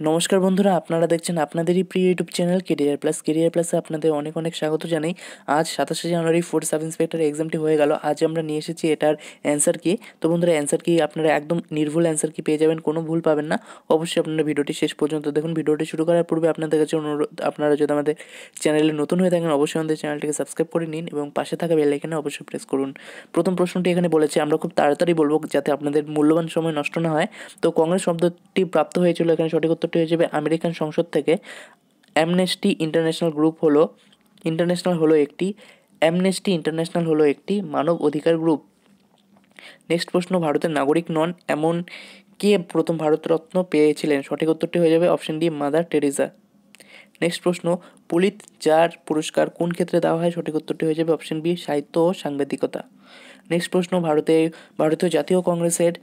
নমস্কার বন্ধুরা, আপনারা দেখছেন আপনাদেরই প্রিয় YouTube channel career plus career প্লাসে আপনাদের অনেক অনেক স্বাগত জানাই। আজ সাতাশে জানুয়ারি ফোর্থ সাব ইন্সপেক্টর এক্সামটি হয়ে গেল। আজ আমরা নিয়ে এসেছি এটার অ্যান্সার কি। তো বন্ধুরা অ্যান্সার কি আপনারা একদম নির্ভুল অ্যান্সার কি পেয়ে যাবেন, কোনো ভুল পাবেন না। অবশ্যই আপনারা ভিডিওটি শেষ পর্যন্ত দেখুন। ভিডিওটি শুরু করার পূর্বে আপনাদের কাছে অনুরোধ, আপনারা যদি আমাদের চ্যানেলে নতুন হয়ে থাকেন, অবশ্যই আমাদের চ্যানেলটিকে সাবস্ক্রাইব করে নিন এবং পাশে থাকা বেল আইকনে অবশ্যই প্রেস করুন। প্রথম প্রশ্নটি এখানে বলেছে, আমরা খুব তাড়াতাড়ি বলব যাতে আপনাদের মূল্যবান সময় নষ্ট না হয়। তো কংগ্রেস শব্দটি প্রাপ্ত হয়েছিল এখানে সঠিক উত্তরটি হয়ে যাবে আমেরিকান সংসদ থেকে। অ্যামনেস্টি ইন্টারন্যাশনাল গ্রুপ হলো ইন্টারন্যাশনাল হলো একটি অ্যামনেস্টি ইন্টারন্যাশনাল হলো একটি মানব অধিকার গ্রুপ নেক্সট প্রশ্ন, ভারতের নাগরিক নন, এমন কে প্রথম ভারতরত্ন পেয়েছিলেন? সঠিক উত্তরটি হয়ে যাবে option D mother Teresa next প্রশ্ন, পুলিত যার পুরস্কার কোন ক্ষেত্রে দেওয়া হয়? সঠিক উত্তরটি হয়ে যাবে অপশন বি সাহিত্য ও সাংবাদিকতা। নেক্সট প্রশ্ন, ভারতে, ভারতীয় জাতীয় কংগ্রেসের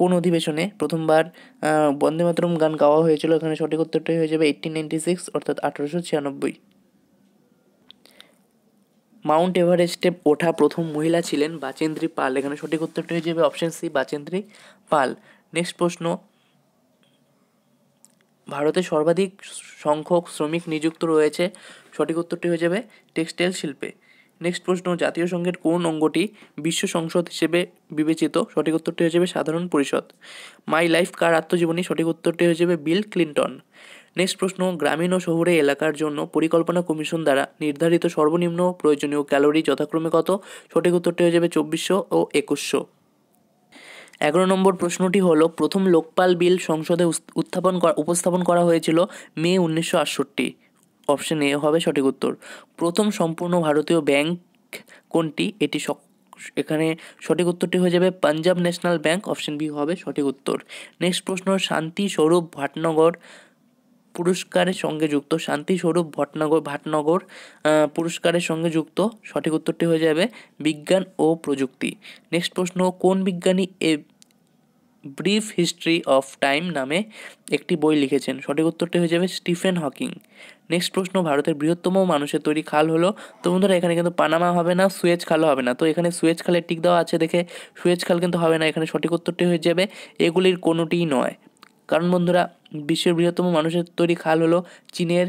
কোন অধিবেশনে প্রথমবার বন্দে মাতরম গান গাওয়া হয়েছিল? এখানে সঠিক উত্তরটি হয়ে যাবে এইটিন নাইনটি সিক্স অর্থাৎ আঠারোশো ছিয়ানব্বই। মাউন্ট এভারেস্টে ওঠা প্রথম মহিলা ছিলেন বাচেন্দ্রী পাল। এখানে সঠিক উত্তরটি হয়ে যাবে option C, Bachendri Pal. Next প্রশ্ন, ভারতে সর্বাধিক সংখ্যক শ্রমিক নিযুক্ত রয়েছে? সঠিক উত্তরটি হয়ে যাবে টেক্সটাইল শিল্পে। নেক্সট প্রশ্ন, জাতীয় সংঘের কোন অঙ্গটি বিশ্ব সংসদ হিসেবে বিবেচিত? সঠিক উত্তরটি হয়ে যাবে সাধারণ পরিষদ। মাই লাইফ কার আত্মজীবনী? সঠিক উত্তরটি হয়ে যাবে বিল ক্লিন্টন। নেক্সট প্রশ্ন, গ্রামীণ ও শহুরে এলাকার জন্য পরিকল্পনা কমিশন দ্বারা নির্ধারিত সর্বনিম্ন প্রয়োজনীয় ক্যালোরি যথাক্রমে কত? সঠিক উত্তরটি হয়ে যাবে চব্বিশশো ও একুশশো। এগারো নম্বর প্রশ্নটি হলো, প্রথম লোকপাল বিল সংসদে উত্থাপন উপস্থাপন করা হয়েছিল মে উনিশশো আটষট্টি। অপশন এ হবে সঠিক উত্তর। প্রথম সম্পূর্ণ ভারতীয় ব্যাংক কোনটি? এটি এখানে সঠিক উত্তরটি হয়ে যাবে Punjab National Bank option B হবে সঠিক উত্তর। নেক্সট প্রশ্ন, শান্তি স্বরূপ ভাটনগর পুরস্কারের সঙ্গে যুক্ত। শান্তি স্বরূপ ভটনগর, ভাটনগর পুরস্কারের সঙ্গে যুক্ত। সঠিক উত্তরটি হয়ে যাবে বিজ্ঞান ও প্রযুক্তি। নেক্সট প্রশ্ন, কোন বিজ্ঞানী a brief history of time নামে একটি বই লিখেছেন। সঠিক উত্তরটি হয়ে যাবে স্টিফেন হকিং। নেক্সট প্রশ্ন, ভারতের বৃহত্তম মানুষের তৈরি খাল হলো, তো বন্ধুরা, এখানে কিন্তু পানামা হবে না, সুয়েজ খালও হবে না। তো এখানে সুয়েজ খালের টিক দেওয়া আছে দেখে, সুয়েজ খাল কিন্তু হবে না। এখানে সঠিক উত্তরটি হয়ে যাবে, এগুলির কোনোটিই নয়। কারণ বন্ধুরা, বিশ্বের বৃহত্তম মানুষের তৈরি খাল হলো চীনের।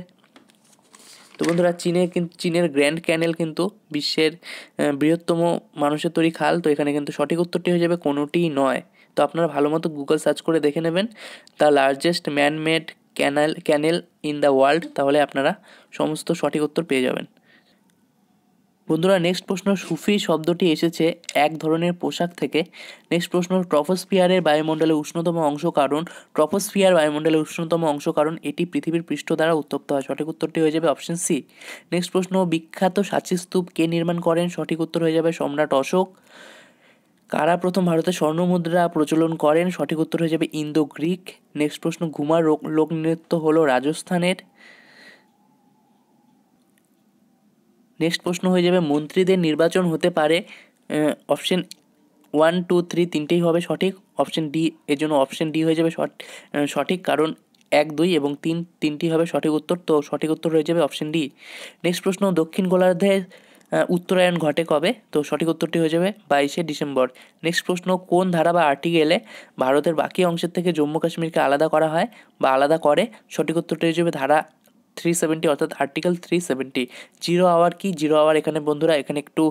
তো বন্ধুরা চীনের কিন্তু চীনের গ্র্যান্ড ক্যানেল কিন্তু বিশ্বের বৃহত্তম মানুষের তৈরি খাল, তো এখানে কিন্তু সঠিক উত্তরটি হয়ে যাবে, কোনোটিই নয়। তো আপনারা ভালো মতো গুগল সার্চ করে দেখে নেবেন। The largest manmade canal canal in the world তাহলে আপনারা সমস্ত সঠিক উত্তর পেয়ে যাবেন। বন্ধুরা নেক্সট প্রশ্ন, সুফি শব্দটি এসেছে এক ধরনের পোশাক থেকে। নেক্সট প্রশ্ন ট্রফোস্ফিয়ারের বায়ুমণ্ডলের উষ্ণতম অংশ কারণ। ট্রফোস্ফিয়ার বায়ুমণ্ডলের উষ্ণতম অংশ কারণ, এটি পৃথিবীর পৃষ্ঠ দ্বারা উত্তপ্ত হয়। সঠিক উত্তরটি হয়ে যাবে অপশন সি নেক্সট প্রশ্ন, বিখ্যাত সাচি স্তূপ কে নির্মাণ করেন? সঠিক উত্তর হয়ে যাবে সম্রাট অশোক। কারা প্রথম ভারতে স্বর্ণমুদ্রা প্রচলন করেন? সঠিক উত্তর হয়ে যাবে ইন্দো গ্রিক নেক্সট প্রশ্ন ঘুমার লোক লোকনৃত্য হলো রাজস্থানের? নেক্সট প্রশ্ন হয়ে যাবে, মন্ত্রীদের নির্বাচন হতে পারে অপশন ওয়ান টু থ্রি তিনটেই হবে সঠিক। অপশন ডি এর জন্য অপশন ডি হয়ে যাবে সঠিক, কারণ এক, দুই এবং তিন, তিনটি হবে সঠিক উত্তর। তো সঠিক উত্তর হয়ে যাবে অপশন ডি নেক্সট প্রশ্ন, দক্ষিণ গোলার্ধে উত্তরায়ণ ঘটে কবে? তো সঠিক উত্তরটি হয়ে যাবে বাইশে ডিসেম্বর। নেক্সট প্রশ্ন, কোন ধারা বা আর্টিকেলে ভারতের বাকি অংশের থেকে জম্মু কাশ্মীরকে আলাদা করা হয় বা আলাদা করে? সঠিক উত্তরটি হয়ে যাবে ধারা থ্রি সেভেন্টি অর্থাৎ article three seventy zero hour কি? জিরো আওয়ার এখানে বন্ধুরা, এখানে একটু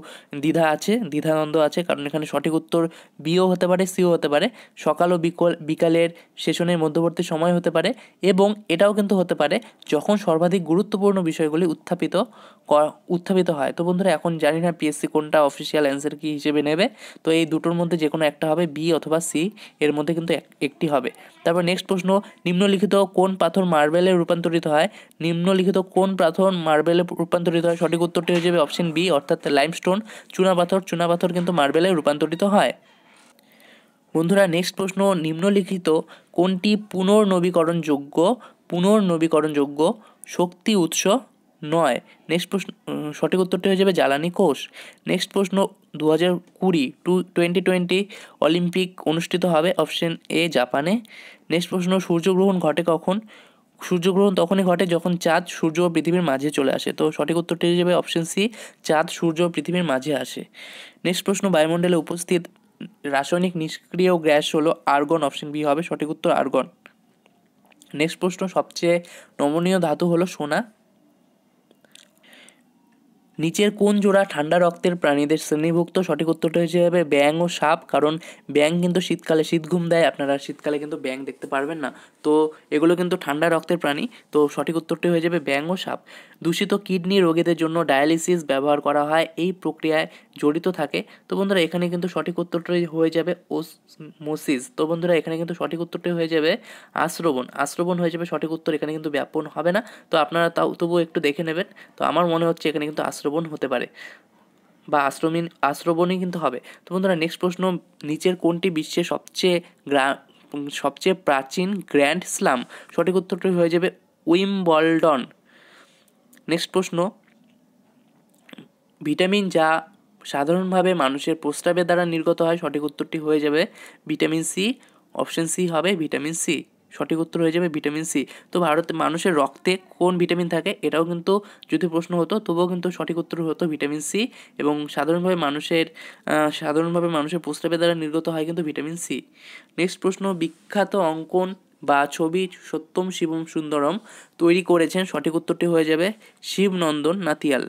দ্বিধা আছে দ্বিধানন্দ আছে, কারণ এখানে সঠিক উত্তর বিও হতে পারে সিও হতে পারে। সকাল ও বিকল বিকালের সেশনের মধ্যবর্তী সময় হতে পারে এবং এটাও কিন্তু হতে পারে যখন সর্বাধিক গুরুত্বপূর্ণ বিষয়গুলি উত্থাপিত উত্থাপিত হয়। তো বন্ধুরা, এখন জানি না পিএসসি কোনটা অফিসিয়াল অ্যান্সার কি হিসেবে নেবে। তো এই দুটোর মধ্যে যে কোনো একটা হবে বি অথবা সি এর মধ্যে কিন্তু একটি হবে। তারপর নেক্সট প্রশ্ন, নিম্নলিখিত কোন পাথর মার্বেলে রূপান্তরিত হয়? নিম্নলিখিত কোন পাথর মার্বেলে রূপান্তরিত হয়? সঠিক উত্তরটি হয়ে যাবে অপশন বি, অর্থাৎ লাইমস্টোন চুনাপাথর চুনাপাথর কিন্তু মার্বেলে রূপান্তরিত হয়। বন্ধুরা নেক্সট প্রশ্ন, নিম্নলিখিত কোনটি পুনর্নবীকরণযোগ্য? পুনর্নবীকরণযোগ্য শক্তি উৎস নয়। নেক্সট প্রশ্ন সঠিক উত্তরটি হয়ে যাবে জ্বালানি কোষ। নেক্সট প্রশ্ন দু হাজার কুড়ি টু টোয়েন্টি টোয়েন্টি অলিম্পিক অনুষ্ঠিত হবে অপশন এ, জাপানে। নেক্সট প্রশ্ন, সূর্যগ্রহণ ঘটে কখন? সূর্যগ্রহণ তখনই ঘটে যখন চাঁদ, সূর্য ও পৃথিবীর মাঝে চলে আসে। তো সঠিক উত্তরটি হিসেবে অপশন সি চাঁদ, সূর্য ও পৃথিবীর মাঝে আসে। নেক্সট প্রশ্ন বায়ুমণ্ডলে উপস্থিত রাসায়নিক নিষ্ক্রিয় গ্যাস হলো আর্গন অপশন বি হবে সঠিক উত্তর আর্গন। নেক্সট প্রশ্ন সবচেয়ে নমনীয় ধাতু হলো সোনা। নিচের কোন জোড়া ঠান্ডা রক্তের প্রাণীদের শ্রেণীভুক্ত? সঠিক উত্তরটা হচ্ছে যাবে ব্যাং ও সাপ, কারণ ব্যাং কিন্তু শীতকালে শীত ঘুম দেয়। আপনারা শীতকালে কিন্তু ব্যাং দেখতে পারবেন না। তো এগুলো কিন্তু ঠান্ডা রক্তের প্রাণী। তো সঠিক উত্তরটি হয়ে যাবে ব্যাং ও সাপ। দূষিত কিডনি রোগীদের জন্য ডায়ালিসিস ব্যবহার করা হয়। এই প্রক্রিয়ায় জড়িত থাকে। তো বন্ধুরা, এখানে কিন্তু সঠিক উত্তরটি হয়ে যাবে ওসমোসিস। তো বন্ধুরা, এখানে কিন্তু সঠিক উত্তরটি হয়ে যাবে আশ্রবণ। আশ্রবণ হয়ে যাবে সঠিক উত্তর এখানে কিন্তু ব্যাপন হবে না। তো আপনারা তাও তবুও একটু দেখে নেবেন। তো আমার মনে হচ্ছে এখানে কিন্তু আশ্রবণ হতে পারে। বা আশ্রমিন, আশ্রবণই কিন্তু হবে। তো বন্ধুরা নেক্সট প্রশ্ন, নিচের কোনটি বিশ্বের সবচেয়ে গ্রা সবচেয়ে প্রাচীন গ্র্যান্ড স্লাম? সঠিক উত্তরটি হয়ে যাবে উইমবলডন। নেক্সট প্রশ্ন, ভিটামিন যা সাধারণভাবে মানুষের প্রস্রাবের দ্বারা নির্গত হয়, সঠিক উত্তরটি হয়ে যাবে ভিটামিন সি, অপশন সি হবে ভিটামিন সি। সঠিক উত্তর হয়ে যাবে ভিটামিন সি। তো ভারতে মানুষের রক্তে কোন ভিটামিন থাকে? এটাও কিন্তু যদি প্রশ্ন হতো, তবুও কিন্তু সঠিক উত্তর হতো ভিটামিন সি এবং সাধারণভাবে মানুষের সাধারণভাবে মানুষের প্রস্রাবের দ্বারা নির্গত হয় কিন্তু ভিটামিন সি। নেক্সট প্রশ্ন, বিখ্যাত অঙ্কন বা ছবি সত্যম শিবম সুন্দরম তৈরি করেছেন, সঠিক উত্তরটি হয়ে যাবে শিবনন্দন নাতিয়াল।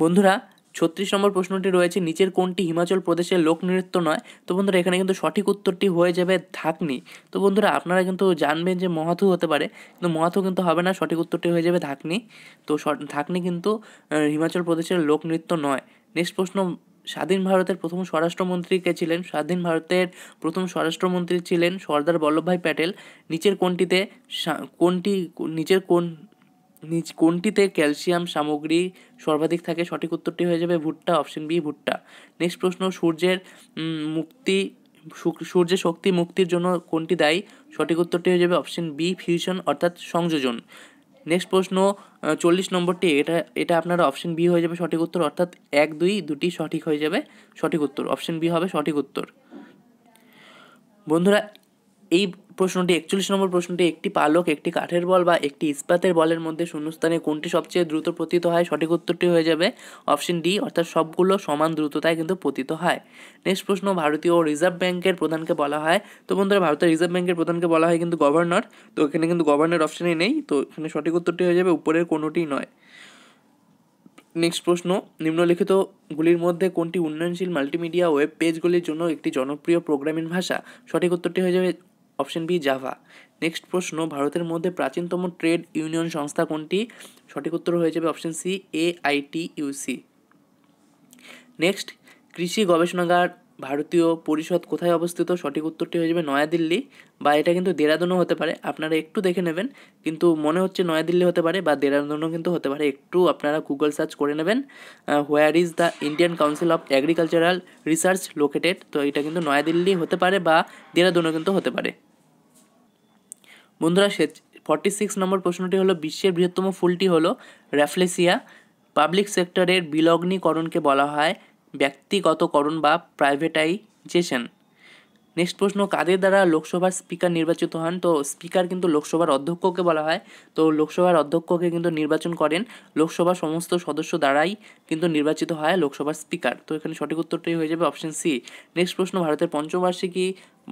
বন্ধুরা ছত্রিশ নম্বর প্রশ্নটি রয়েছে, নিচের কোনটি হিমাচল প্রদেশের লোকনৃত্য নয়? তো বন্ধুরা, এখানে কিন্তু সঠিক উত্তরটি হয়ে যাবে ধাকনি। তো বন্ধুরা, আপনারা কিন্তু জানবেন যে মহাথু হতে পারে, কিন্তু মহাথু কিন্তু হবে না, সঠিক উত্তরটি হয়ে যাবে ধাকনি। তো ধাকনি কিন্তু হিমাচল প্রদেশের লোকনৃত্য নয়। নেক্সট প্রশ্ন, স্বাধীন ভারতের প্রথম স্বরাষ্ট্রমন্ত্রী কে ছিলেন? স্বাধীন ভারতের প্রথম স্বরাষ্ট্রমন্ত্রী ছিলেন সর্দার বল্লভভাই প্যাটেল। নিচের কোনটিতে কোনটি, নিচের কোন নিচ কোনটিতে ক্যালসিয়াম সামগ্রী সর্বাধিক থাকে সঠিক উত্তরটি হয়ে যাবে ভুট্টা, অপশন বি ভুট্টা। নেক্সট প্রশ্ন, সূর্যের মুক্তি সূর্যের শক্তি মুক্তির জন্য কোনটি দায়ী? সঠিক উত্তরটি হয়ে যাবে অপশন বি, ফিউশন অর্থাৎ সংযোজন। নেক্সট প্রশ্ন চল্লিশ নম্বরটি, এটা এটা আপনার অপশন বি হয়ে যাবে সঠিক উত্তর, অর্থাৎ এক, দুই, দুটি সঠিক হয়ে যাবে সঠিক উত্তর। অপশন বি হবে সঠিক উত্তর। বন্ধুরা, এই প্রশ্নটি একচল্লিশ নম্বর প্রশ্নটি, একটি পালক, একটি কাঠের বল বা একটি ইস্পাতের বলের মধ্যে শূন্যস্থানে কোনটি সবচেয়ে দ্রুত পতিত হয়? সঠিক উত্তরটি হয়ে যাবে অপশন ডি, অর্থাৎ সবগুলো সমান দ্রুততায় কিন্তু পতিত হয়। নেক্সট প্রশ্ন, ভারতীয় রিজার্ভ ব্যাংকের প্রধানকে বলা হয়। তো বন্ধুরা, ভারতের রিজার্ভ ব্যাংকের প্রধানকে বলা হয় কিন্তু গভর্নর। তো এখানে কিন্তু গভর্নর অপশনই নেই। তো এখানে সঠিক উত্তরটি হয়ে যাবে উপরের কোনোটি নয়। নেক্সট প্রশ্ন নিম্নলিখিতগুলির মধ্যে কোনটি উন্নয়নশীল মাল্টিমিডিয়া ওয়েব পেজগুলির জন্য একটি জনপ্রিয় প্রোগ্রামিং ভাষা? সঠিক উত্তরটি হয়ে যাবে অপশন বি, জাভা। নেক্সট প্রশ্ন, ভারতের মধ্যে প্রাচীনতম ট্রেড ইউনিয়ন সংস্থা কোনটি? সঠিক উত্তর হয়ে যাবে option C A I T U C next, কৃষি গবেষণাগার, ভারতীয় পরিষদ কোথায় অবস্থিত? সঠিক উত্তরটি হয়ে যাবে নয়াদিল্লি বা এটা কিন্তু দেরাদুনও হতে পারে, আপনারা একটু দেখে নেবেন। কিন্তু মনে হচ্ছে নয়াদিল্লি হতে পারে বা দেরাদুনও কিন্তু হতে পারে, একটু আপনারা গুগল সার্চ করে নেবেন। Where is the Indian Council of Agricultural Research located তো এটা কিন্তু নয়াদিল্লি হতে পারে বা দেরাদুনও কিন্তু হতে পারে। বন্ধুরা, সে ফর্টি সিক্স নম্বর প্রশ্নটি হলো, বিশ্বের বৃহত্তম ফুলটি হলো র্যাফলেসিয়া পাবলিক সেক্টরের বিলগ্নীকরণকে বলা হয় ব্যক্তিগতকরণ বা প্রাইভেটাইজেশন নেক্সট প্রশ্ন, কাদের দ্বারা লোকসভার স্পিকার নির্বাচিত হন? তো স্পিকার কিন্তু লোকসভার অধ্যক্ষকে বলা হয়। তো লোকসভার অধ্যক্ষকে কিন্তু নির্বাচন করেন। লোকসভার সমস্ত সদস্য দ্বারাই কিন্তু নির্বাচিত হয় লোকসভার স্পিকার তো এখানে সঠিক উত্তরটাই হয়ে যাবে অপশন সি নেক্সট প্রশ্ন, ভারতের পঞ্চবার্ষিকী,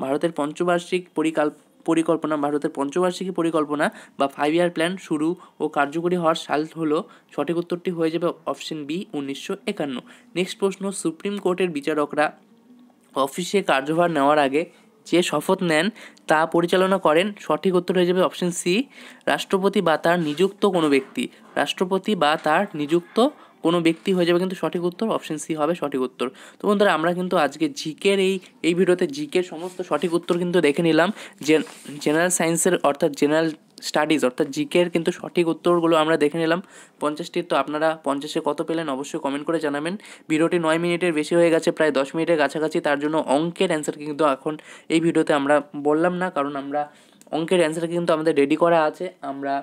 ভারতের পঞ্চবার্ষিক পরিকাল পরিকল্পনা, ভারতের পঞ্চবার্ষিকী পরিকল্পনা বা ফাইভ ইয়ার প্ল্যান শুরু ও কার্যকরী হওয়ার সাল হলো, সঠিক উত্তরটি হয়ে যাবে অপশন বি উনিশশো একান্ন। নেক্সট প্রশ্ন সুপ্রিম কোর্টের বিচারকরা অফিসে কার্যভার নেওয়ার আগে যে শপথ নেন, তা পরিচালনা করেন, সঠিক উত্তর হয়ে যাবে অপশন সি রাষ্ট্রপতি বা তার নিযুক্ত কোনো ব্যক্তি। রাষ্ট্রপতি বা তার নিযুক্ত কোনো ব্যক্তি হয়ে যাবে কিন্তু সঠিক উত্তর অপশন সি হবে সঠিক উত্তর। তো বন্ধুরা, আমরা কিন্তু আজকে জিকের এই এই ভিডিওতে জিকের সমস্ত সঠিক উত্তর কিন্তু দেখে নিলাম। জেনারেল সায়েন্সের অর্থাৎ জেনারেল স্টাডিজ অর্থাৎ জিকের কিন্তু সঠিক উত্তরগুলো আমরা দেখে নিলাম। পঞ্চাশটির তো আপনারা পঞ্চাশে কত পেলেন অবশ্যই কমেন্ট করে জানাবেন। ভিডিওটি নয় মিনিটের বেশি হয়ে গেছে, প্রায় দশ মিনিটের কাছাকাছি, তার জন্য অঙ্কের অ্যান্সার কিন্তু এখন এই ভিডিওতে আমরা বললাম না, কারণ আমরা অঙ্কের অ্যান্সার কিন্তু আমাদের রেডি করা আছে। আমরা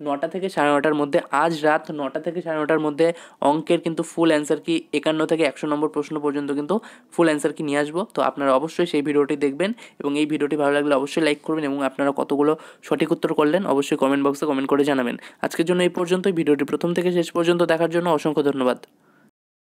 নটা থেকে সাড়ে নটার মধ্যে। আজ রাত নটা থেকে সাড়ে নটার মধ্যে অঙ্কের কিন্তু ফুল অ্যান্সার কি একান্ন থেকে একশো নম্বর প্রশ্ন পর্যন্ত কিন্তু ফুল অ্যান্সার কি নিয়ে আসব। তো আপনারা অবশ্যই সেই ভিডিওটি দেখবেন এবং এই ভিডিওটি ভালো লাগলে অবশ্যই লাইক করবেন এবং আপনারা কতগুলো সঠিক উত্তর করলেন অবশ্যই কমেন্ট বক্সে কমেন্ট করে জানাবেন। আজকের জন্য এই পর্যন্তই। ভিডিওটি প্রথম থেকে শেষ পর্যন্ত দেখার জন্য অসংখ্য ধন্যবাদ।